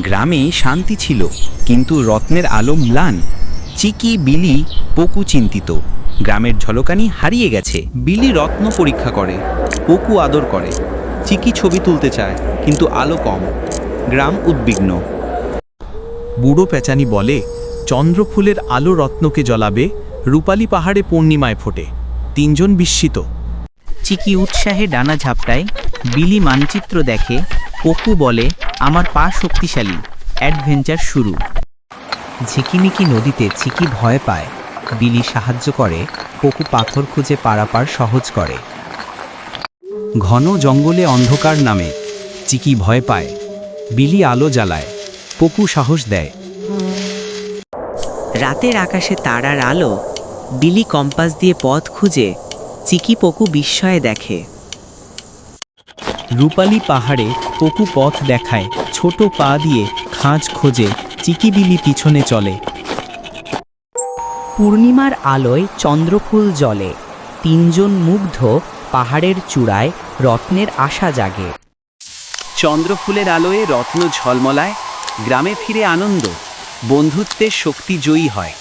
গ্রামে শান্তি ছিল, কিন্তু রত্নের আলো ম্লান, চিকি বিলি, পকু চিন্তিত। গ্রামের ঝলকানি হারিয়ে গেছে। বিলি রত্ন পরীক্ষা করে, পকু আদর করে। চিকি ছবি তুলতে চায়, কিন্তু আলো কম। গ্রাম উদ্বিগ্ন। বুড়ো পেঁচানি বলে, চন্দ্রফুলের আলো রত্নকে জ্বলাবে, রূপালী পাহাড়ে পূর্ণিমায় ফোটে। তিনজন বিস্মিত। চিকি উৎসাহে ডানা ঝাপটায়, বিলি মানচিত্র দেখে, পকু বলে আমার পা শক্তিশালী। অ্যাডভেঞ্চার শুরু। ঝিকিমিকি নদীতে চিকি ভয় পায়। বিলি সাহায্য করে, পকু পাথর খুঁজে পারাপার সহজ করে। ঘন জঙ্গলে অন্ধকার নামে চিকি ভয় পায়। বিলি আলো জ্বালায়, পকু সাহস দেয়। রাতের আকাশে তারার আলো, বিলি কম্পাস দিয়ে পথ খুঁজে চিকি পকু বিস্ময়ে দেখে। রূপালী পাহাড়ে পকু পথ দেখায়, ছোট পা দিয়ে খাঁজ খোঁজে, চিকিবিলি পিছনে চলে। পূর্ণিমার আলোয় চন্দ্রফুল জলে তিনজন মুগ্ধ পাহাড়ের চূড়ায় রত্নের আশা জাগে। চন্দ্রফুলের আলোয় রত্ন ঝলমলায়, গ্রামে ফিরে আনন্দ, বন্ধুত্বের শক্তি জয়ী হয়।